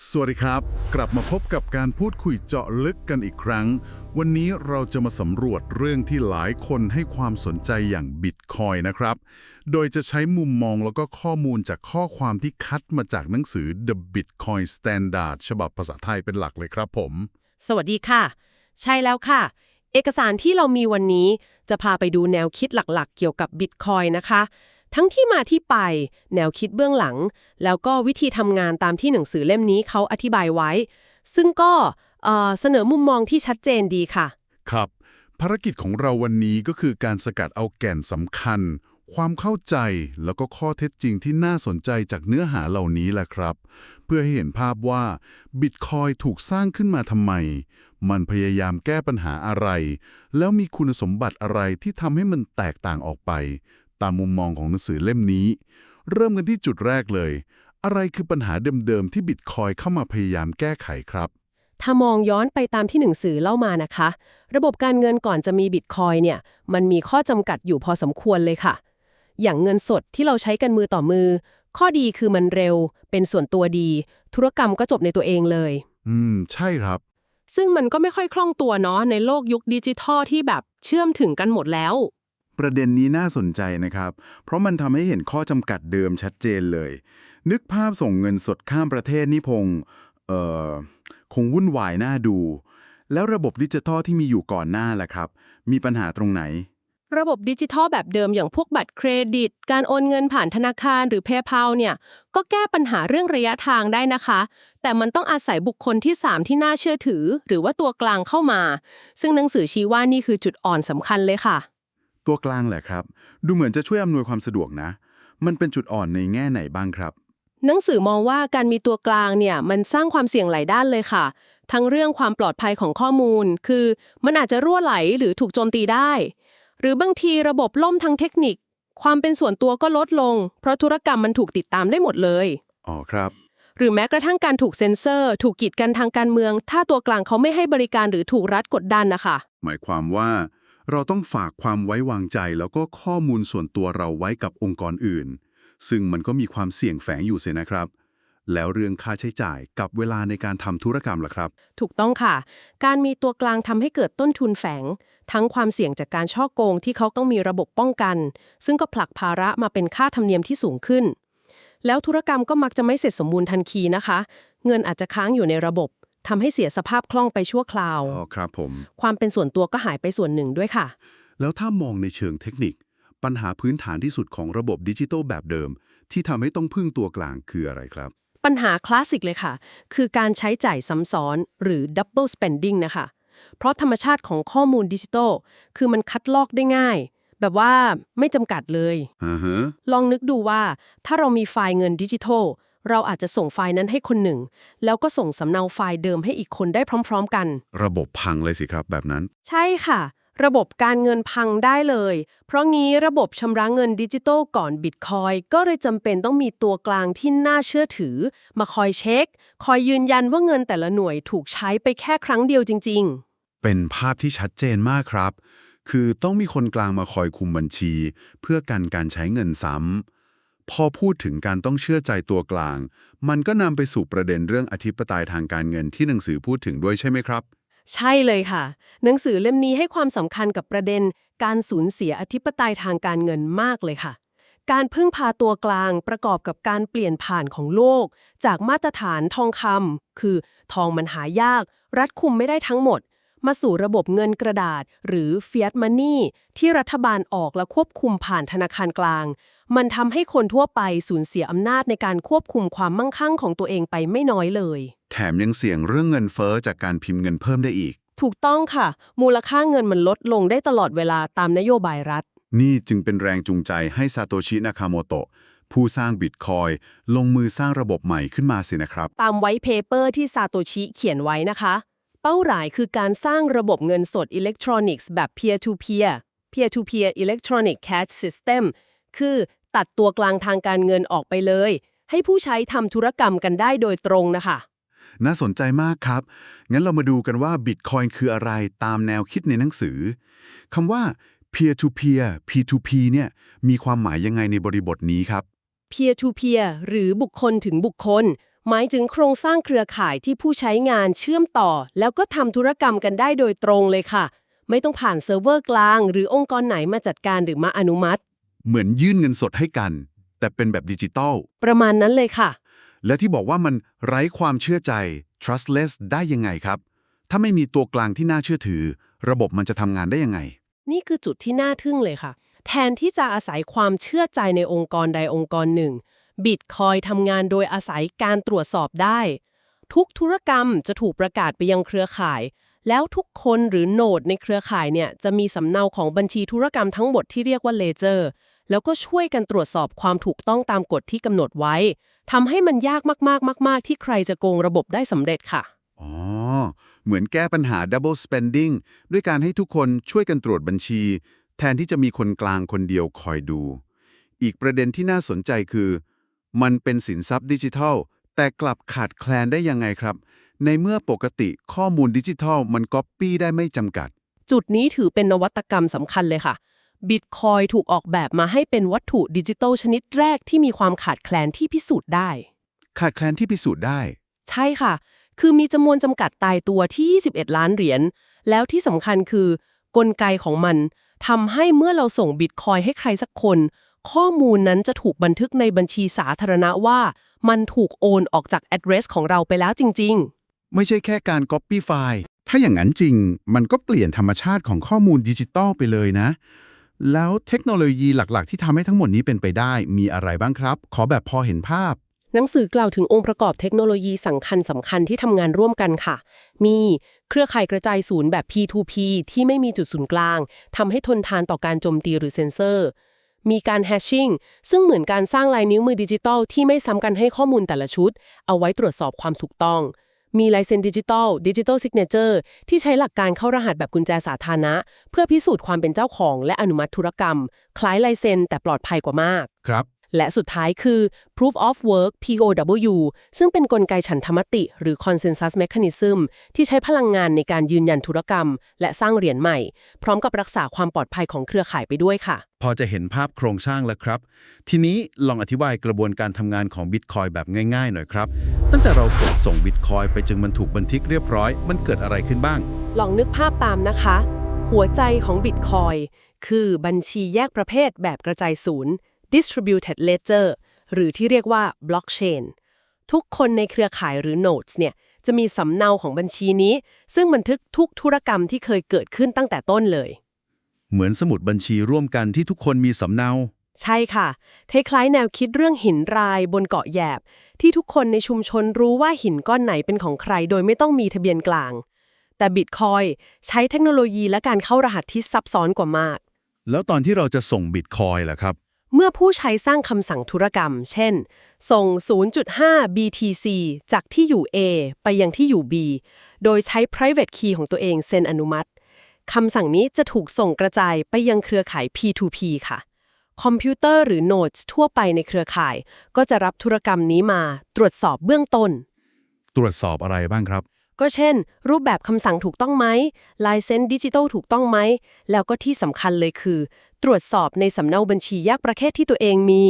สวัสดีครับ กลับมาพบกับการพูดคุยเจาะลึกกันอีกครั้ง วันนี้เราจะมาสำรวจเรื่องที่หลายคนให้ความสนใจอย่างบิตคอยนะครับ โดยจะใช้มุมมองแล้วก็ข้อมูลจากข้อความที่คัดมาจากหนังสือ The Bitcoin Standard ฉบับภาษาไทยเป็นหลักเลยครับผม สวัสดีค่ะ ใช่แล้วค่ะ เอกสารที่เรามีวันนี้จะพาไปดูแนวคิดหลักๆ เกี่ยวกับบิตคอยนะคะ ทั้งที่มาที่ไป แนวคิดเบื้องหลัง แล้วก็วิธีทำงานตามที่หนังสือเล่มนี้เขาอธิบายไว้ ซึ่งก็เเสนอมุมมองที่ชัดเจนดีค่ะ ครับ ภารกิจของเราวันนี้ก็คือการสกัดเอาแก่นสำคัญ ความเข้าใจแล้วก็ข้อเท็จจริงที่น่าสนใจจากเนื้อหาเหล่านี้แหละครับ เพื่อให้เห็นภาพว่าบิตคอยถูกสร้างขึ้นมาทำไม มันพยายามแก้ปัญหาอะไร แล้วมีคุณสมบัติอะไรที่ทำให้มันแตกต่างออกไป ตามมุมมองของหนังสือเล่มนี้ เริ่มกันที่จุดแรกเลย อะไรคือปัญหาเดิมๆที่บิตคอยเข้ามาพยายามแก้ไขครับ ถ้ามองย้อนไปตามที่หนังสือเล่ามานะคะ ระบบการเงินก่อนจะมีบิตคอยเนี่ยมันมีข้อจำกัดอยู่พอสมควรเลยค่ะ อย่างเงินสดที่เราใช้กันมือต่อมือ ข้อดีคือมันเร็ว เป็นส่วนตัวดี ธุรกรรมก็จบในตัวเองเลย อืม ใช่ครับ ซึ่งมันก็ไม่ค่อยคล่องตัวเนาะในโลกยุคดิจิทัลที่แบบเชื่อมถึงกันหมดแล้ว ประเด็นนี้น่าสนใจนะครับ เพราะมันทำให้เห็นข้อจำกัดเดิมชัดเจนเลย นึกภาพส่งเงินสดข้ามประเทศนี่พงเอ่อคงวุ่นวายน่าดู แล้วระบบดิจิทัลที่มีอยู่ก่อนหน้าล่ะครับ มีปัญหาตรงไหน ระบบดิจิทัลแบบเดิมอย่างพวกบัตรเครดิต การโอนเงินผ่านธนาคารหรือ PayPal เนี่ยก็แก้ปัญหาเรื่องระยะทางได้นะคะ แต่มันต้องอาศัยบุคคลที่ 3 ที่น่าเชื่อถือ หรือว่าตัวกลางเข้ามา ซึ่งหนังสือชี้ว่านี่คือจุดอ่อนสำคัญเลยค่ะ ตัวกลางแหละครับ ดูเหมือนจะช่วยอำนวยความสะดวกนะ มันเป็นจุดอ่อนในแง่ไหนบ้างครับ หนังสือมองว่าการมีตัวกลางเนี่ยมันสร้างความเสี่ยงหลายด้านเลยค่ะ ทั้งเรื่องความปลอดภัยของข้อมูล คือมันอาจจะรั่วไหลหรือถูกโจมตีได้ หรือบางทีระบบล่มทางเทคนิค ความเป็นส่วนตัวก็ลดลง เพราะธุรกรรมมันถูกติดตามได้หมดเลยอ๋อครับหรือแม้กระทั่งการถูกเซ็นเซอร์ ถูกกีดกันทางการเมือง ถ้าตัวกลางเขาไม่ให้บริการหรือถูกรัฐกดดันนะคะ หมายความว่า เราต้องฝากความไว้วางใจแล้วก็ข้อมูลส่วนตัวเราไว้กับองค์กรอื่น ซึ่งมันก็มีความเสี่ยงแฝงอยู่เสียนะครับ แล้วเรื่องค่าใช้จ่ายกับเวลาในการทำธุรกรรมล่ะครับ ถูกต้องค่ะ การมีตัวกลางทำให้เกิดต้นทุนแฝง ทั้งความเสี่ยงจากการช่อโกงที่เขาต้องมีระบบป้องกัน ซึ่งก็ผลักภาระมาเป็นค่าธรรมเนียมที่สูงขึ้น แล้วธุรกรรมก็มักจะไม่เสร็จสมบูรณ์ทันทีนะคะ เงินอาจจะค้างอยู่ในระบบ ทำให้เสียสภาพคล่องไปชั่วคราว อ๋อครับผม ความเป็นส่วนตัวก็หายไปส่วนหนึ่งด้วยค่ะ แล้วถ้ามองในเชิงเทคนิค ปัญหาพื้นฐานที่สุดของระบบดิจิทัลแบบเดิม ที่ทำให้ต้องพึ่งตัวกลางคืออะไรครับ ปัญหาคลาสสิกเลยค่ะ คือการใช้จ่ายซ้ำซ้อนหรือ double spending นะคะ เพราะธรรมชาติของข้อมูลดิจิทัลคือมันคัดลอกได้ง่าย แบบว่าไม่จำกัดเลย อ่าฮะ ลองนึกดูว่าถ้าเรามีไฟล์เงินดิจิทัล เราอาจจะส่งไฟล์นั้นให้คนหนึ่ง แล้วก็ส่งสำเนาไฟล์เดิมให้อีกคนได้พร้อม ๆ กัน ระบบพังเลยสิครับแบบนั้น ใช่ค่ะ ระบบการเงินพังได้เลย เพราะงี้ระบบชำระเงินดิจิทัลก่อนบิตคอยก็เลยจำเป็นต้องมีตัวกลางที่น่าเชื่อถือ มาคอยเช็ค คอยยืนยันว่าเงินแต่ละหน่วยถูกใช้ไปแค่ครั้งเดียวจริงเป็นภาพที่ชัดเจนมากครับ คือต้องมีคนกลางมาคอยคุมบัญชี เพื่อกันการใช้เงินซ้ำ พอพูดถึงการต้องเชื่อใจตัวกลาง มันก็นำไปสู่ประเด็นเรื่องอธิปไตยทางการเงินที่หนังสือพูดถึงด้วยใช่ไหมครับ ใช่เลยค่ะ หนังสือเล่มนี้ให้ความสำคัญกับประเด็น การสูญเสียอธิปไตยทางการเงินมากเลยค่ะ การพึ่งพาตัวกลางประกอบกับการเปลี่ยนผ่านของโลก จากมาตรฐานทองคำคือทองมันหายาก รัฐคุมไม่ได้ทั้งหมด มาสู่ระบบเงินกระดาษ หรือ fiat money ที่รัฐบาลออกและควบคุมผ่านธนาคารกลาง มันทำให้คนทั่วไปสูญเสียอำนาจในการควบคุมความมั่งคั่งของตัวเองไปไม่น้อยเลย แถมยังเสี่ยงเรื่องเงินเฟ้อจากการพิมพ์เงินเพิ่มได้อีก ถูกต้องค่ะ มูลค่าเงินมันลดลงได้ตลอดเวลาตามนโยบายรัฐ นี่จึงเป็นแรงจูงใจให้ซาโตชินาคาโมโตะผู้สร้างบิตคอยลงมือสร้างระบบใหม่ขึ้นมาสินะครับ ตามไวท์เพเปอร์ที่ซาโตชิเขียนไว้นะคะ เป้าหมายคือการสร้างระบบเงินสดอิเล็กทรอนิกส์แบบ peer to peer peer to peer electronic cash system คือ ตัดตัวกลางทางการเงินออกไปเลย ให้ผู้ใช้ทำธุรกรรมกันได้โดยตรงนะคะ น่าสนใจมากครับ งั้นเรามาดูกันว่าบิตคอยคืออะไรตามแนวคิดในหนังสือคำว่า peer to peer P2P เนี่ยมีความหมายยังไงในบริบทนี้ครับ peer to peer หรือบุคคลถึงบุคคล หมายถึงโครงสร้างเครือข่ายที่ผู้ใช้งานเชื่อมต่อ แล้วก็ทำธุรกรรมกันได้โดยตรงเลยค่ะ ไม่ต้องผ่านเซิร์ฟเวอร์กลาง หรือองค์กรไหนมาจัดการหรือมาอนุมัติ เหมือนยื่นเงินสดให้กัน แต่เป็นแบบดิจิตอลประมาณนั้นเลยค่ะ และที่บอกว่ามันไร้ความเชื่อใจ trustless ได้ยังไงครับ ถ้าไม่มีตัวกลางที่น่าเชื่อถือ ระบบมันจะทำงานได้ยังไง นี่คือจุดที่น่าทึ่งเลยค่ะ แทนที่จะอาศัยความเชื่อใจในองค์กรใดองค์กรหนึ่งบิตคอยทำงานโดยอาศัยการตรวจสอบได้ ทุกธุรกรรมจะถูกประกาศไปยังเครือข่าย แล้วทุกคนหรือโนดในเครือข่ายเนี่ยจะมีสำเนาของบัญชีธุรกรรมทั้งหมดที่เรียกว่าเลเจอร์ แล้วก็ช่วยกันตรวจสอบความถูกต้องตามกฎที่กำหนดไว้ทำให้มันยากมากๆ มาก ๆ ที่ใครจะโกงระบบได้สำเร็จค่ะ อ๋อ เหมือนแก้ปัญหา double spending ด้วยการให้ทุกคนช่วยกันตรวจบัญชี แทนที่จะมีคนกลางคนเดียวคอยดู อีกประเด็นที่น่าสนใจคือ มันเป็นสินทรัพย์ดิจิทัล แต่กลับขาดแคลนได้ยังไงครับ ในเมื่อปกติข้อมูลดิจิทัลมันก๊อปปี้ได้ไม่จำกัด จุดนี้ถือเป็นนวัตกรรมสำคัญเลยค่ะ บิตคอยถูกออกแบบมาให้เป็นวัตถุดิจิทัลชนิดแรกที่มีความขาดแคลนที่พิสูจน์ได้ ขาดแคลนที่พิสูจน์ได้ ใช่ค่ะ คือมีจำนวนจำกัดตายตัวที่ 21 ล้านเหรียญ แล้วที่สำคัญคือกลไกของมันทำให้เมื่อเราส่งบิตคอยให้ใครสักคน ข้อมูลนั้นจะถูกบันทึกในบัญชีสาธารณะว่า มันถูกโอนออกจาก address ของเราไปแล้วจริง ๆ ไม่ใช่แค่การ Copy ไฟล์ ถ้าอย่างนั้นจริง มันก็เปลี่ยนธรรมชาติของข้อมูลดิจิตอลไปเลยนะ แล้วเทคโนโลยีหลักๆ ที่ทำให้ทั้งหมดนี้เป็นไปได้มีอะไรบ้างครับ ขอแบบพอเห็นภาพ หนังสือกล่าวถึงองค์ประกอบเทคโนโลยีสำคัญสำคัญที่ทำงานร่วมกันค่ะ มีเครือข่ายกระจายศูนย์แบบ P2P ที่ไม่มีจุดศูนย์กลางทำให้ทนทานต่อการโจมตีหรือเซ็นเซอร์ มีการแฮชชิ่งซึ่งเหมือนการสร้างลายนิ้วมือดิจิตอลที่ไม่ซ้ำกันให้ข้อมูลแต่ละชุด เอาไว้ตรวจสอบความถูกต้อง มีลายเซ็นดิจิตอลดิจิตอลซิกเนเจอร์ที่ใช้หลักการเข้ารหัสแบบกุญแจสาธารณะ เพื่อพิสูจน์ความเป็นเจ้าของและอนุมัติธุรกรรม คล้ายลายเซ็นแต่ปลอดภัยกว่ามาก ครับ และสุดท้ายคือ proof of work POW ซึ่งเป็นนกลไกฉันทมติ หรือ consensus mechanism ที่ใช้พลังงานในการยืนยันธุรกรรม และสร้างเหรียญใหม่ พร้อมกับรักษาความปลอดภัยของเครือข่ายไปด้วยค่ะ พอจะเห็นภาพโครงสร้างแล้วครับ ทีนี้ลองอธิบายกระบวนการทำงานของบิตคอยแบบง่ายๆ หน่อยครับ ตั้งแต่เรากดส่งบิตคอยไปจึงมันถูกบันทึกเรียบร้อย มันเกิดอะไรขึ้นบ้าง ลองนึกภาพตามนะคะ หัวใจของ Bitcoin คือบัญชีแยกประเภทแบบกระจายศูนย์ distributed ledger หรือที่เรียกว่า blockchain ทุกคนในเครือข่ายหรือ nodes เนี่ยจะมีสำเนาของบัญชีนี้ ซึ่งบันทึกทุกธุรกรรมที่เคยเกิดขึ้นตั้งแต่ต้นเลย เหมือนสมุดบัญชีร่วมกันที่ทุกคนมีสำเนา ใช่ค่ะคล้ายๆแนวคิดเรื่องหินรายบนเกาะแยบ ที่ทุกคนในชุมชนรู้ว่าหินก้อนไหนเป็นของใคร โดยไม่ต้องมีทะเบียนกลาง แต่บิตคอยใช้เทคโนโลยีและการเข้ารหัสที่ซับซ้อนกว่ามาก แล้วตอนที่เราจะส่งบิตคอยล่ะครับ เมื่อผู้ใช้สร้างคำสั่งธุรกรรม เช่น ส่ง 0.5 BTC จากที่อยู่ A ไปยังที่อยู่ B โดยใช้ private key ของตัวเองเซ็นอนุมัติ คำสั่งนี้จะถูกส่งกระจายไปยังเครือข่าย P2P ค่ะ คอมพิวเตอร์หรือ nodes ทั่วไปในเครือข่าย ก็จะรับธุรกรรมนี้มาตรวจสอบเบื้องต้น ตรวจสอบอะไรบ้างครับ ก็เช่น รูปแบบคำสั่งถูกต้องไหมลายเซ็นดิจิทัลถูกต้องไหม แล้วก็ที่สำคัญเลยคือ ตรวจสอบในสำเนาบัญชีแยกประเภทที่ตัวเองมี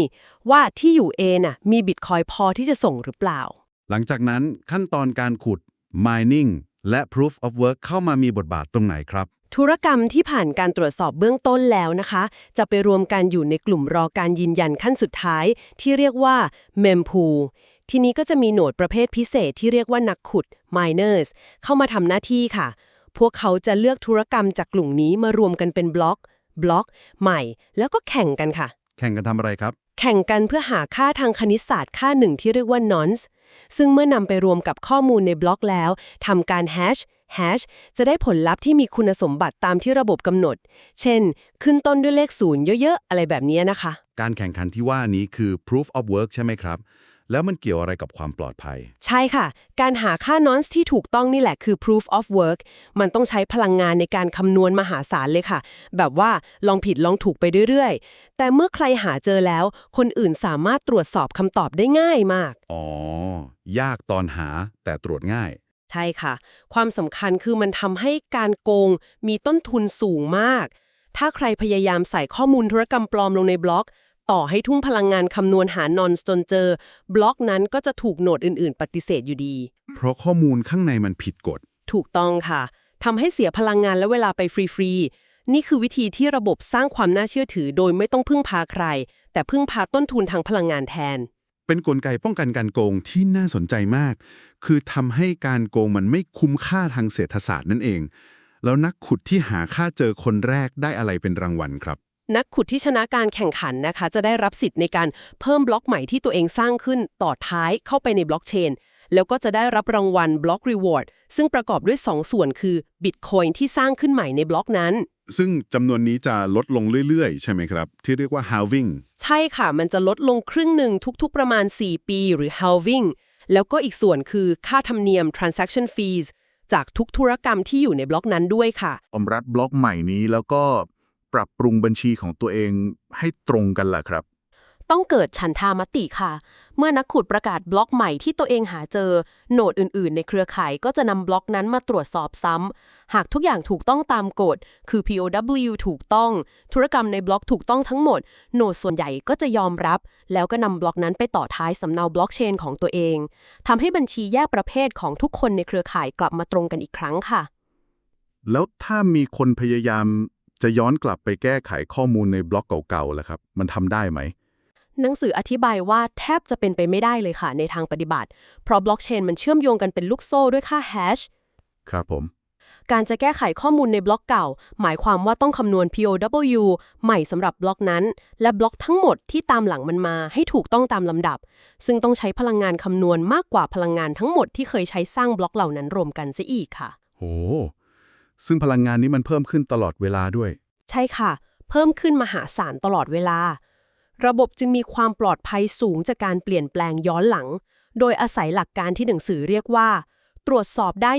ว่าที่อยู่ A น่ะมีบิตคอยพอที่จะส่งหรือเปล่า หลังจากนั้นขั้นตอนการขุด mining และ proof of work เข้ามามีบทบาทตรงไหนครับ ธุรกรรมที่ผ่านการตรวจสอบเบื้องต้นแล้วนะคะ จะไปรวมกันอยู่ในกลุ่มรอการยืนยันขั้นสุดท้าย ที่เรียกว่า mempool ทีนี้ก็จะมีโหนดประเภทพิเศษที่เรียกว่านักขุด miners เข้ามาทำหน้าที่ค่ะ พวกเขาจะเลือกธุรกรรมจากกลุ่มนี้มารวมกันเป็นบล็อก บล็อก ใหม่ แล้วก็แข่งกันค่ะ แข่งกันทำอะไรครับ แข่งกันเพื่อหาค่าทางคณิตศาสตร์ค่าหนึ่งที่เรียกว่า nonce ซึ่งเมื่อนำไปรวมกับข้อมูลในบล็อกแล้วทำการ hash hash จะได้ผลลัพธ์ที่มีคุณสมบัติตามที่ระบบกำหนด เช่น ขึ้นต้นด้วยเลขศูนย์เยอะ ๆ อะไรแบบนี้นะคะ การแข่งขันที่ว่านี้คือ proof of work ใช่ไหมครับ แล้วมันเกี่ยวอะไรกับความปลอดภัย ใช่ค่ะ การหาค่า nonce ที่ถูกต้องนี่แหละคือ proof of work มันต้องใช้พลังงานในการคำนวณมหาศาลเลยค่ะ แบบว่าลองผิดลองถูกไปเรื่อยๆ แต่เมื่อใครหาเจอแล้ว คนอื่นสามารถตรวจสอบคำตอบได้ง่ายมาก อ๋อ ยากตอนหาแต่ตรวจง่าย ใช่ค่ะ ความสำคัญคือมันทำให้การโกงมีต้นทุนสูงมาก ถ้าใครพยายามใส่ข้อมูลธุรกรรมปลอมลงในบล็อก ต่อให้ทุ่งพลังงานคำนวณหานอนจนเจอ บล็อกนั้นก็จะถูกโหนดอื่น ๆ ปฏิเสธอยู่ดี เพราะข้อมูลข้างในมันผิดกฎ ถูกต้องค่ะทำให้เสียพลังงานและเวลาไปฟรี ๆ นี่คือวิธีที่ระบบสร้างความน่าเชื่อถือ โดยไม่ต้องพึ่งพาใคร แต่พึ่งพาต้นทุนทางพลังงานแทน เป็นกลไกป้องกันการโกงที่น่าสนใจมาก คือทำให้การโกงมันไม่คุ้มค่าทางเศรษฐศาสตร์นั่นเอง แล้วนักขุดที่หาค่าเจอคนแรกได้อะไรเป็นรางวัลครับ นักขุดที่ชนะการแข่งขันนะคะ จะได้รับสิทธิ์ในการเพิ่มบล็อกใหม่ที่ตัวเองสร้างขึ้นต่อท้ายเข้าไปในบล็อกเชน แล้วก็จะได้รับรางวัลบล็อกรีวอร์ดซึ่งประกอบด้วย 2 ส่วนคือบิตคอยที่สร้างขึ้นใหม่ในบล็อกนั้น ซึ่งจำนวนนี้จะลดลงเรื่อยๆ ใช่ไหมครับ ที่เรียกว่า halving ใช่ค่ะ มันจะลดลงครึ่งหนึ่งทุกๆประมาณ 4 ปี หรือ halving แล้วก็อีกส่วนคือค่าธรรมเนียม transaction fees จากทุกธุรกรรมที่อยู่ในบล็อกนั้นด้วยค่ะอมรัฐบล็อกใหม่นี้แล้วก็ ปรับปรุงบัญชีของตัวเองให้ตรงกันล่ะครับ ต้องเกิดฉันทามติค่ะ เมื่อนักขุดประกาศบล็อกใหม่ที่ตัวเองหาเจอ โหนดอื่นๆ ในเครือข่ายก็จะนำบล็อกนั้นมาตรวจสอบซ้ำ หากทุกอย่างถูกต้องตามกฎ คือ POW ถูกต้อง ธุรกรรมในบล็อกถูกต้องทั้งหมด โหนดส่วนใหญ่ก็จะยอมรับ แล้วก็นำบล็อกนั้นไปต่อท้ายสำเนาบล็อกเชนของตัวเองทำให้บัญชีแยกประเภทของทุกคนในเครือข่ายกลับมาตรงกันอีกครั้งค่ะ แล้วถ้ามีคนพยายาม จะย้อนกลับไปแก้ไขข้อมูลในบล็อกเก่าๆล่ะครับ มันทำได้ไหม หนังสืออธิบายว่าแทบจะเป็นไปไม่ได้เลยค่ะ ในทางปฏิบัติ เพราะบล็อกเชนมันเชื่อมโยงกันเป็นลูกโซ่ด้วยค่าแฮชครับผม การจะแก้ไขข้อมูลในบล็อกเก่า หมายความว่าต้องคำนวณ POW ใหม่สำหรับบล็อกนั้น และบล็อกทั้งหมดที่ตามหลังมันมาให้ถูกต้องตามลำดับ ซึ่งต้องใช้พลังงานคำนวณมากกว่าพลังงานทั้งหมดที่เคยใช้สร้างบล็อกเหล่านั้นรวมกันซะอีกค่ะโห ซึ่งพลังงานนี้มันเพิ่มขึ้นตลอดเวลาด้วย ใช่ค่ะ เพิ่มขึ้นมหาศาลตลอดเวลา ระบบจึงมีความปลอดภัยสูงจากการเปลี่ยนแปลงย้อนหลัง โดยอาศัยหลักการที่หนังสือเรียกว่า ตรวจสอบได้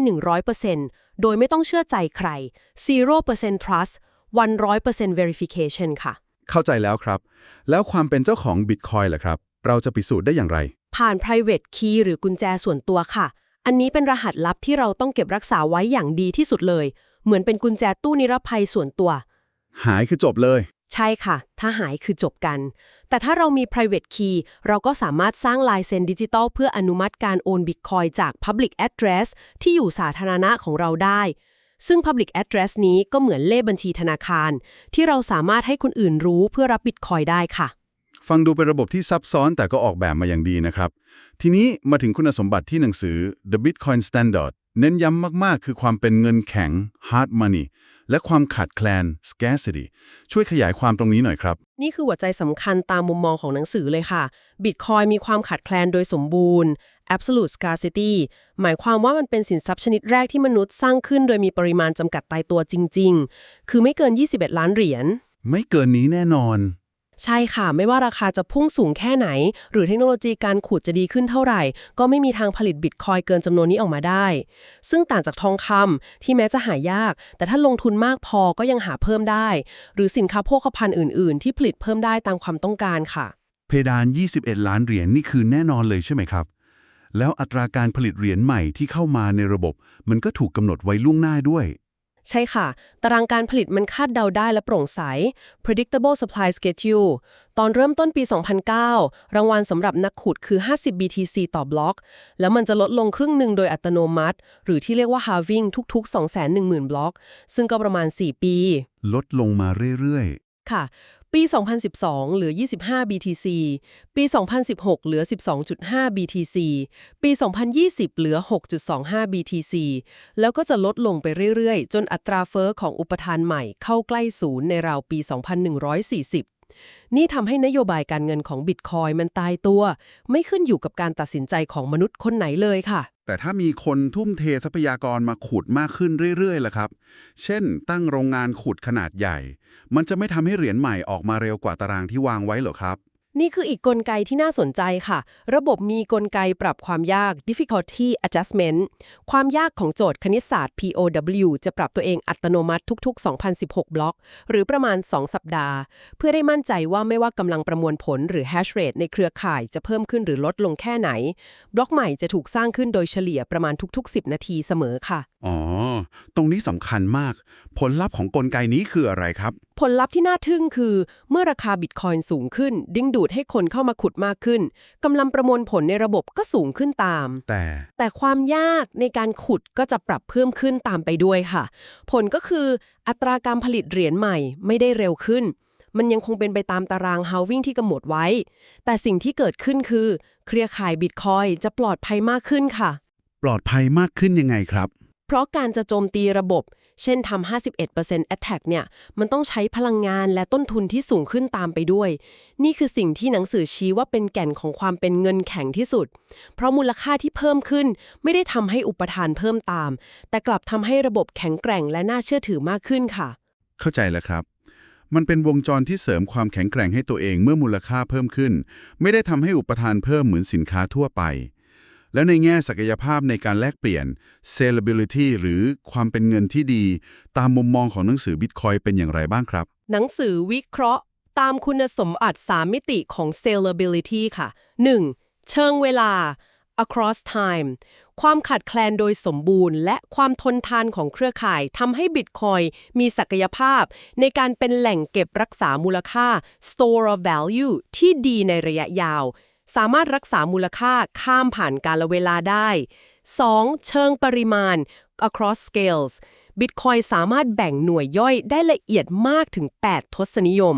100%โดยไม่ต้องเชื่อใจใคร 0% trust 100% verification ค่ะ เข้าใจแล้วครับ แล้วความเป็นเจ้าของบิตคอยล่ะครับ เราจะพิสูจน์ได้อย่างไร ผ่าน private key หรือกุญแจส่วนตัวค่ะ อันนี้เป็นรหัสลับที่เราต้องเก็บรักษาไว้อย่างดีที่สุดเลย เหมือนเป็นกุญแจตู้นิรภัยส่วนตัว หายคือจบเลย ใช่ค่ะ ถ้าหายคือจบกัน แต่ถ้าเรามี private key เราก็สามารถสร้างลายเซ็นดิจิตอลเพื่ออนุมัติการโอน Bitcoin จาก public address ที่อยู่สาธารณะของเราได้ ซึ่ง public address นี้ก็เหมือนเลขบัญชีธนาคาร ที่เราสามารถให้คนอื่นรู้เพื่อรับ Bitcoin ได้ค่ะ ฟังดูเป็นระบบที่ซับซ้อนแต่ก็ออกแบบมาอย่างดีนะครับ ทีนี้มาถึงคุณสมบัติที่หนังสือ The Bitcoin Standard เน้นย้ำมาก ๆ คือความเป็นเงินแข็ง hard money และความขาดแคลน scarcity ช่วยขยายความตรงนี้หน่อยครับ นี่คือหัวใจสำคัญตามมุมมองของหนังสือเลยค่ะ Bitcoin มีความขาดแคลนโดยสมบูรณ์ absolute scarcity หมายความว่ามันเป็นสินทรัพย์ชนิดแรกที่มนุษย์สร้างขึ้น โดยมีปริมาณจำกัดตายตัวจริง ๆ คือไม่เกิน 21 ล้านเหรียญ ไม่เกินนี้แน่นอน ใช่ค่ะ ไม่ว่าราคาจะพุ่งสูงแค่ไหน หรือเทคโนโลยีการขุดจะดีขึ้นเท่าไหร่ ก็ไม่มีทางผลิตบิตคอยเกินจำนวนนี้ออกมาได้ ซึ่งต่างจากทองคำที่แม้จะหายาก แต่ถ้าลงทุนมากพอก็ยังหาเพิ่มได้ หรือสินค้าโภคภัณฑ์อื่น ๆ ที่ผลิตเพิ่มได้ตามความต้องการค่ะ เพดาน 21 ล้านเหรียญนี่คือแน่นอนเลยใช่ไหมครับ แล้วอัตราการผลิตเหรียญใหม่ที่เข้ามาในระบบ มันก็ถูกกำหนดไว้ล่วงหน้าด้วย ใช่ค่ะ ตารางการผลิตมันคาดเดาได้และโปร่งใส predictable supply schedule ตอนเริ่มต้นปี 2009 รางวัลสำหรับนักขุดคือ 50 BTC ต่อบล็อก แล้วมันจะลดลงครึ่งหนึ่งโดยอัตโนมัติ หรือที่เรียกว่า halving ทุก ๆ 210,000 บล็อก ซึ่งก็ประมาณ 4 ปี ลดลงมาเรื่อยค่ะ ปี 2012 เหลือ 25 BTC ปี 2016 เหลือ 12.5 BTC ปี 2020 เหลือ 6.25 BTC แล้วก็จะลดลงไปเรื่อยๆ จนอัตราเฟอ้อของอุปทานใหม่เข้าใกล้ศูนย์ในราวปี 2140นี่ทำให้นโยบายการเงินของบิตคอยมันตายตัว ไม่ขึ้นอยู่กับการตัดสินใจของมนุษย์คนไหนเลยค่ะ แต่ถ้ามีคนทุ่มเททรัพยากรมาขุดมากขึ้นเรื่อยๆล่ะครับ เช่น ตั้งโรงงานขุดขนาดใหญ่ มันจะไม่ทำให้เหรียญใหม่ออกมาเร็วกว่าตารางที่วางไว้เหรอครับ นี่คืออีกกลไกที่น่าสนใจค่ะ ระบบมีกลไกปรับความยาก difficulty adjustment ความยากของโจทย์คณิตศาสตร์ POW จะปรับตัวเองอัตโนมัติทุก ๆ 2016 บล็อก หรือประมาณ 2 สัปดาห์ เพื่อได้มั่นใจว่าไม่ว่ากำลังประมวลผลหรือ hash rate ในเครือข่ายจะเพิ่มขึ้นหรือลดลงแค่ไหน บล็อกใหม่จะถูกสร้างขึ้นโดยเฉลี่ยประมาณทุก ๆ 10 นาทีเสมอค่ะ อ๋อ ตรงนี้สำคัญมาก ผลลัพธ์ของกลไกนี้คืออะไรครับ ผลลัพธ์ที่น่าทึ่งคือ เมื่อราคาบิตคอยน์สูงขึ้นดึงดูดให้คนเข้ามาขุดมากขึ้นกำลังประมวลผลในระบบก็สูงขึ้นตาม แต่ แต่ความยากในการขุดก็จะปรับเพิ่มขึ้นตามไปด้วยค่ะ ผลก็คืออัตราการผลิตเหรียญใหม่ไม่ได้เร็วขึ้น มันยังคงเป็นไปตามตาราง halving ที่กำหนดไว้ แต่สิ่งที่เกิดขึ้นคือ เครือข่ายบิตคอยจะปลอดภัยมากขึ้นค่ะ ปลอดภัยมากขึ้นยังไงครับ เพราะการจะโจมตีระบบ เช่นทำ51% attack เนี่ย มันต้องใช้พลังงานและต้นทุนที่สูงขึ้นตามไปด้วย นี่คือสิ่งที่หนังสือชี้ว่าเป็นแก่นของความเป็นเงินแข็งที่สุด เพราะมูลค่าที่เพิ่มขึ้น ไม่ได้ทำให้อุปทานเพิ่มตาม แต่กลับทำให้ระบบแข็งแกร่งและน่าเชื่อถือมากขึ้นค่ะ เข้าใจแล้วครับมันเป็นวงจรที่เสริมความแข็งแกร่งให้ตัวเองเมื่อมูลค่าเพิ่มขึ้น ไม่ได้ทำให้อุปทานเพิ่มเหมือนสินค้าทั่วไป แล้วในแง่ศักยภาพในการแลกเปลี่ยน sellability หรือความเป็นเงินที่ดี ตามมุมมองของหนังสือ Bitcoin เป็นอย่างไรบ้างครับ หนังสือวิเคราะห์ ตามคุณสมบัติ3มิติของ scalability ค่ะ 1. เชิงเวลา across time ความขาดแคลนโดยสมบูรณ์ และความทนทานของเครือข่ายทำให้ Bitcoin มีศักยภาพ ในการเป็นแหล่งเก็บรักษามูลค่า store of value ที่ดีในระยะยาว สามารถรักษามูลค่าข้ามผ่านกาลเวลาได้ 2. เชิงปริมาณ across scales Bitcoin สามารถแบ่งหน่วยย่อยได้ละเอียดมากถึง 8 ทศนิยม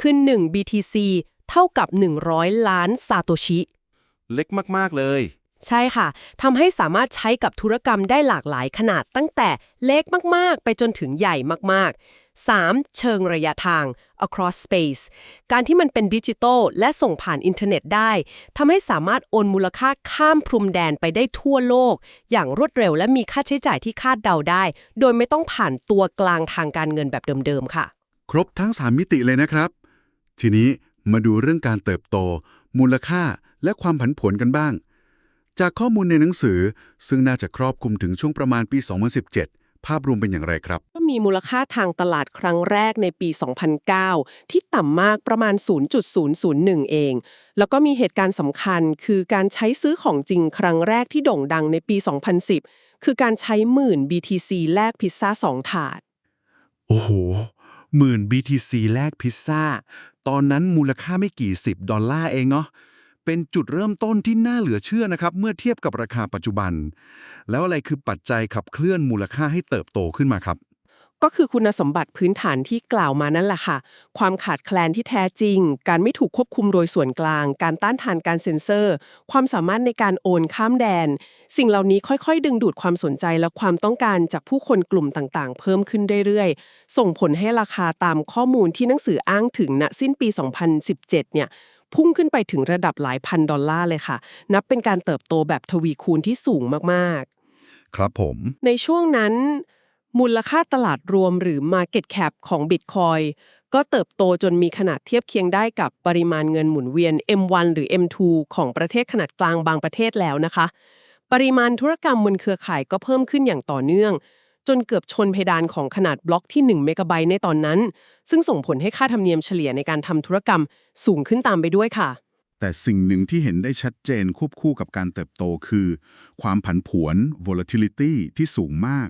คือ 1 BTC เท่ากับ 100 ล้านซาโตชิ เล็กมาก ๆ เลย ใช่ค่ะ ทำให้สามารถใช้กับธุรกรรมได้หลากหลายขนาดตั้งแต่เล็กมาก ๆ ไปจนถึงใหญ่มาก ๆ 3. เชิงระยะทาง across space การที่มันเป็นดิจิตอลและส่งผ่านอินเทอร์เน็ตได้ทำให้สามารถโอนมูลค่าข้ามพรมแดนไปได้ทั่วโลก อย่างรวดเร็วและมีค่าใช้จ่ายที่คาดเดาได้ โดยไม่ต้องผ่านตัวกลางทางการเงินแบบเดิม ๆ ค่ะ ครบทั้ง 3 มิติเลยนะครับ ทีนี้มาดูเรื่องการเติบโต มูลค่าและความผันผวนกันบ้าง จากข้อมูลในหนังสือ ซึ่งน่าจะครอบคลุมถึงช่วงประมาณปี 2017 ภาพรวมเป็นอย่างไรครับ ก็มีมูลค่าทางตลาดครั้งแรกในปี 2009 ที่ต่ำมากประมาณ 0.001 เอง แล้วก็มีเหตุการณ์สำคัญคือการใช้ซื้อของจริงครั้งแรกที่โด่งดังในปี 2010 คือการใช้หมื่น BTC แลกพิซซ่า2ถาด โอ้โหหมื่น BTC แลกพิซซ่า ตอนนั้นมูลค่าไม่กี่สิบดอลลาร์เองเนาะ เป็นจุดเริ่มต้นที่น่าเหลือเชื่อนะครับ เมื่อเทียบกับราคาปัจจุบัน แล้วอะไรคือปัจจัยขับเคลื่อนมูลค่าให้เติบโตขึ้นมาครับ ก็คือคุณสมบัติพื้นฐานที่กล่าวมานั่นแหละค่ะ ความขาดแคลนที่แท้จริง การไม่ถูกควบคุมโดยส่วนกลาง การต้านทานการเซ็นเซอร์ ความสามารถในการโอนข้ามแดน สิ่งเหล่านี้ค่อยๆ ดึงดูดความสนใจและความต้องการจากผู้คนกลุ่มต่างๆ เพิ่มขึ้นเรื่อยๆ ส่งผลให้ราคาตามข้อมูลที่หนังสืออ้างถึงณสิ้นปี 2017 เนี่ย พุ่งขึ้นไปถึงระดับหลายพันดอลลาร์เลยค่ะ นับเป็นการเติบโตแบบทวีคูณที่สูงมากๆ ครับผม ในช่วงนั้น มูลค่าตลาดรวมหรือ Market Cap ของ Bitcoin ก็เติบโตจนมีขนาดเทียบเคียงได้กับปริมาณเงินหมุนเวียน M1 หรือ M2 ของประเทศขนาดกลางบางประเทศแล้วนะคะ ปริมาณธุรกรรมบนเครือข่ายก็เพิ่มขึ้นอย่างต่อเนื่อง จนเกือบชนเพดานของขนาดบล็อกที่1เมกะไบต์ในตอนนั้น ซึ่งส่งผลให้ค่าธรรมเนียมเฉลี่ยในการทำธุรกรรมสูงขึ้นตามไปด้วยค่ะ แต่สิ่งหนึ่งที่เห็นได้ชัดเจนควบคู่กับการเติบโตคือ ความผันผวน volatility ที่สูงมาก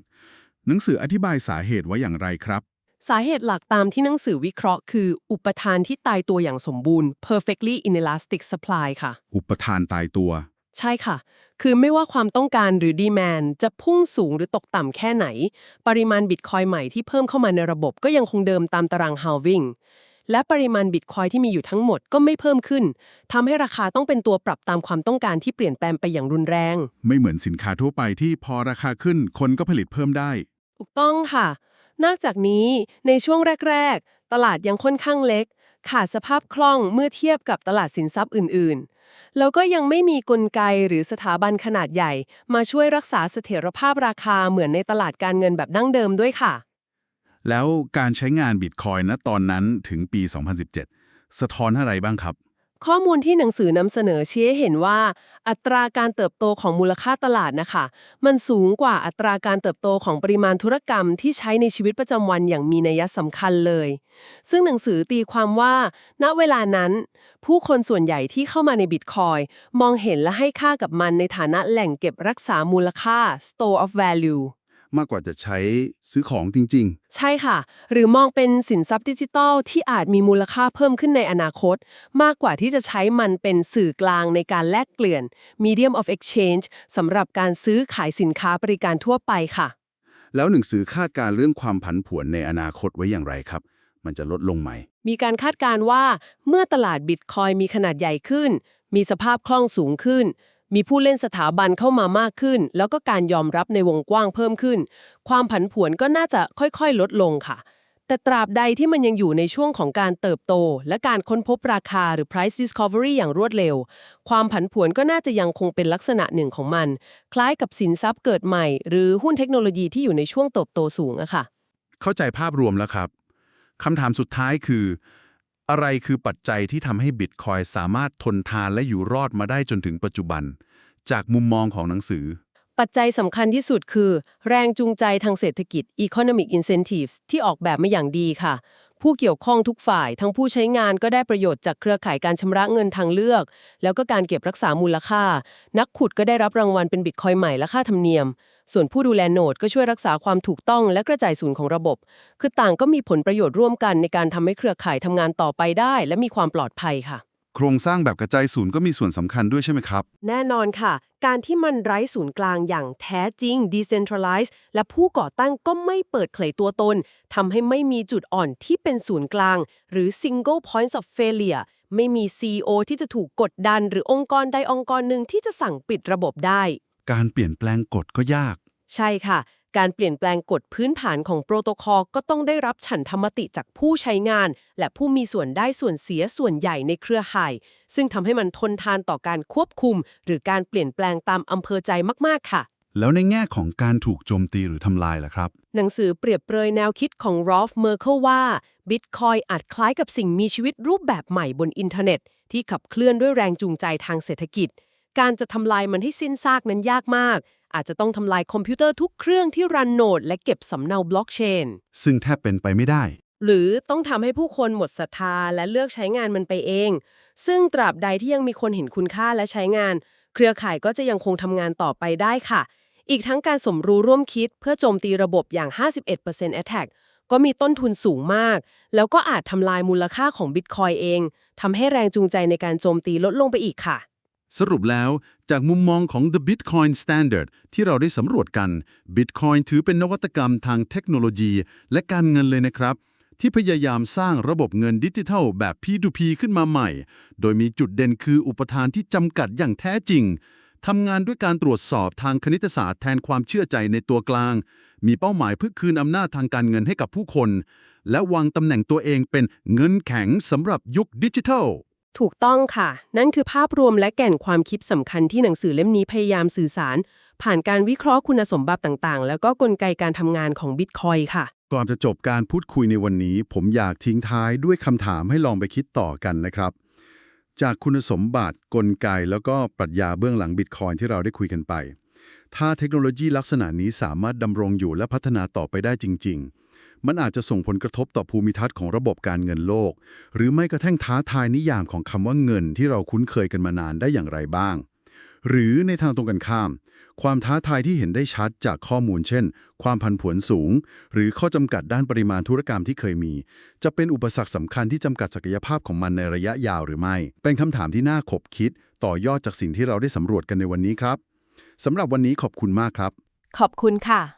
หนังสืออธิบายสาเหตุไว้อย่างไรครับ สาเหตุหลักตามที่หนังสือวิเคราะห์คือ อุปทานที่ตายตัวอย่างสมบูรณ์ perfectly inelastic supply ค่ะ อุปทานตายตัว ใช่ค่ะ คือไม่ว่าความต้องการหรือดีแมนจะพุ่งสูงหรือตกต่ำแค่ไหน ปริมาณบิตคอยใหม่ที่เพิ่มเข้ามาในระบบก็ยังคงเดิมตามตาราง halving และปริมาณบิตคอยที่มีอยู่ทั้งหมดก็ไม่เพิ่มขึ้นทำให้ราคาต้องเป็นตัวปรับตามความต้องการที่เปลี่ยนแปลงไปอย่างรุนแรง ไม่เหมือนสินค้าทั่วไปที่พอราคาขึ้นคนก็ผลิตเพิ่มได้ ถูกต้องค่ะ นอกจากนี้ในช่วงแรก ๆ ตลาดยังค่อนข้างเล็ก ขาดสภาพคล่องเมื่อเทียบกับตลาดสินทรัพย์อื่นๆ แล้วก็ยังไม่มีกลไกหรือสถาบันขนาดใหญ่ มาช่วยรักษาเสถียรภาพราคาเหมือนในตลาดการเงินแบบดั้งเดิมด้วยค่ะ แล้วการใช้งานบิตคอยน์ณตอนนั้นถึงปี 2017 สะท้อนอะไรบ้างครับ ข้อมูลที่หนังสือนำเสนอชี้ให้เห็นว่า อัตราการเติบโตของมูลค่าตลาดนะคะ มันสูงกว่าอัตราการเติบโตของปริมาณธุรกรรมที่ใช้ในชีวิตประจำวันอย่างมีนัยสำคัญเลย ซึ่งหนังสือตีความว่า ณเวลานั้น ผู้คนส่วนใหญ่ที่เข้ามาในบิตคอยมองเห็นและให้ค่ากับมันในฐานะแหล่งเก็บรักษามูลค่า store of value มากกว่าจะใช้ซื้อของจริงใช่ค่ะ หรือมองเป็นสินทรัพย์ดิจิทัลที่อาจมีมูลค่าเพิ่มขึ้นในอนาคต มากกว่าที่จะใช้มันเป็นสื่อกลางในการแลกเปลี่ยน medium of exchange สำหรับการซื้อขายสินค้าบริการทั่วไปค่ะๆแล้วหนังสือคาดการณ์เรื่องความผันผวนในอนาคตไว้อย่างไรครับ มันจะลดลงไหม มีการคาดการณ์ว่าเมื่อตลาดบิตคอยมีขนาดใหญ่ขึ้น มีสภาพคล่องสูงขึ้น มีผู้เล่นสถาบันเข้ามามากขึ้น แล้วก็การยอมรับในวงกว้างเพิ่มขึ้น ความผันผวนก็น่าจะค่อยๆ ลดลงค่ะ แต่ตราบใดที่มันยังอยู่ในช่วงของการเติบโต และการค้นพบราคาหรือ price discovery อย่างรวดเร็ว ความผันผวนก็น่าจะยังคงเป็นลักษณะหนึ่งของมัน คล้ายกับสินทรัพย์เกิดใหม่ หรือหุ้นเทคโนโลยีที่อยู่ในช่วงเติบโตสูงอะค่ะ เข้าใจภาพรวมแล้วครับคำถามสุดท้ายคือ อะไรคือปัจจัยที่ทำให้บิตคอยสามารถทนทานและอยู่รอดมาได้จนถึงปัจจุบัน จากมุมมองของหนังสือ ปัจจัยสำคัญที่สุดคือ แรงจูงใจทางเศรษฐกิจ economic incentives ที่ออกแบบมาอย่างดีค่ะ ผู้เกี่ยวข้องทุกฝ่าย ทั้งผู้ใช้งานก็ได้ประโยชน์จากเครือข่ายการชำระเงินทางเลือก แล้วก็การเก็บรักษามูลค่า นักขุดก็ได้รับรางวัลเป็นบิตคอยใหม่และค่าธรรมเนียม ส่วนผู้ดูแลโนดก็ช่วยรักษาความถูกต้องและกระจายศูนย์ของระบบ คือต่างก็มีผลประโยชน์ร่วมกันในการทำให้เครือข่ายทำงานต่อไปได้ และมีความปลอดภัยค่ะ โครงสร้างแบบกระจายศูนย์ก็มีส่วนสำคัญด้วยใช่ไหมครับ แน่นอนค่ะ การที่มันไร้ศูนย์กลางอย่างแท้จริง decentralized และผู้ก่อตั้งก็ไม่เปิดเผยตัวตนทำให้ไม่มีจุดอ่อนที่เป็นศูนย์กลาง หรือ single points of failure ไม่มี CEO ที่จะถูกกดดัน หรือองค์กรใดองค์กรหนึ่งที่จะสั่งปิดระบบได้ การเปลี่ยนแปลงกฎก็ยาก ใช่ค่ะ การเปลี่ยนแปลงกฎพื้นฐานของโปรโตคอลก็ต้องได้รับฉันธรรมติจากผู้ใช้งาน และผู้มีส่วนได้ส่วนเสียส่วนใหญ่ในเครือข่าย ซึ่งทำให้มันทนทานต่อการควบคุม หรือการเปลี่ยนแปลงตามอำเภอใจมากๆค่ะแล้วในแง่ของการถูกโจมตีหรือทำลายล่ะครับ หนังสือเปรียบเปรยแนวคิดของรอฟเมอร์เคิลว่า Bitcoin อาจคล้ายกับสิ่งมีชีวิตรูปแบบใหม่บนอินเทอร์เน็ต ที่ขับเคลื่อนด้วยแรงจูงใจทางเศรษฐกิจ การจะทำลายมันให้สิ้นซากนั้นยากมาก อาจจะต้องทำลายคอมพิวเตอร์ทุกเครื่องที่รันโนดและเก็บสำเนาบล็อกเชน ซึ่งแทบเป็นไปไม่ได้ หรือต้องทำให้ผู้คนหมดศรัทธาและเลือกใช้งานมันไปเอง ซึ่งตราบใดที่ยังมีคนเห็นคุณค่าและใช้งาน เครือข่ายก็จะยังคงทำงานต่อไปได้ค่ะ อีกทั้งการสมรู้ร่วมคิดเพื่อโจมตีระบบอย่าง 51% attack ก็มีต้นทุนสูงมาก แล้วก็อาจทำลายมูลค่าของ Bitcoin เอง ทำให้แรงจูงใจในการโจมตีลดลงไปอีกค่ะ สรุปแล้วจากมุมมองของ The Bitcoin Standard ที่เราได้สำรวจกัน Bitcoin ถือเป็นนวัตกรรมทางเทคโนโลยี และการเงินเลยนะครับ ที่พยายามสร้างระบบเงินดิจิทัลแบบ P2P ขึ้นมาใหม่ โดยมีจุดเด่นคืออุปทานที่จำกัดอย่างแท้จริงทำงานด้วยการตรวจสอบทางคณิตศาสตร์แทนความเชื่อใจในตัวกลาง มีเป้าหมายเพื่อคืนอำนาจทางการเงินให้กับผู้คน และวางตำแหน่งตัวเองเป็นเงินแข็งสำหรับยุคดิจิทัล ถูกต้องค่ะ นั่นคือภาพรวมและแก่นความคิดสำคัญที่หนังสือเล่มนี้พยายามสื่อสาร ผ่านการวิเคราะห์คุณสมบัติต่างๆ แล้วก็กลไกการทำงานของ Bitcoin ค่ะ ก่อนจะจบการพูดคุยในวันนี้ ผมอยากทิ้งท้ายด้วยคำถามให้ลองไปคิดต่อกันนะครับ จากคุณสมบัติกลไกแล้วก็ปรัชญาเบื้องหลังบิตคอยที่เราได้คุยกันไป ถ้าเทคโนโลยีลักษณะนี้สามารถดำรงอยู่และพัฒนาต่อไปได้จริง ๆ มันอาจจะส่งผลกระทบต่อภูมิทัศน์ของระบบการเงินโลก หรือไม่กระทั่งท้าทายนิยามของคำว่าเงินที่เราคุ้นเคยกันมานานได้อย่างไรบ้าง หรือในทางตรงกันข้าม ความท้าทายที่เห็นได้ชัดจากข้อมูลเช่น ความพันผวนสูง หรือข้อจำกัดด้านปริมาณธุรกรรมที่เคยมี จะเป็นอุปสรรคสำคัญที่จำกัดศักยภาพของมันในระยะยาวหรือไม่ เป็นคำถามที่น่าขบคิด ต่อยอดจากสิ่งที่เราได้สำรวจกันในวันนี้ครับสำหรับวันนี้ขอบคุณมากครับ ขอบคุณค่ะ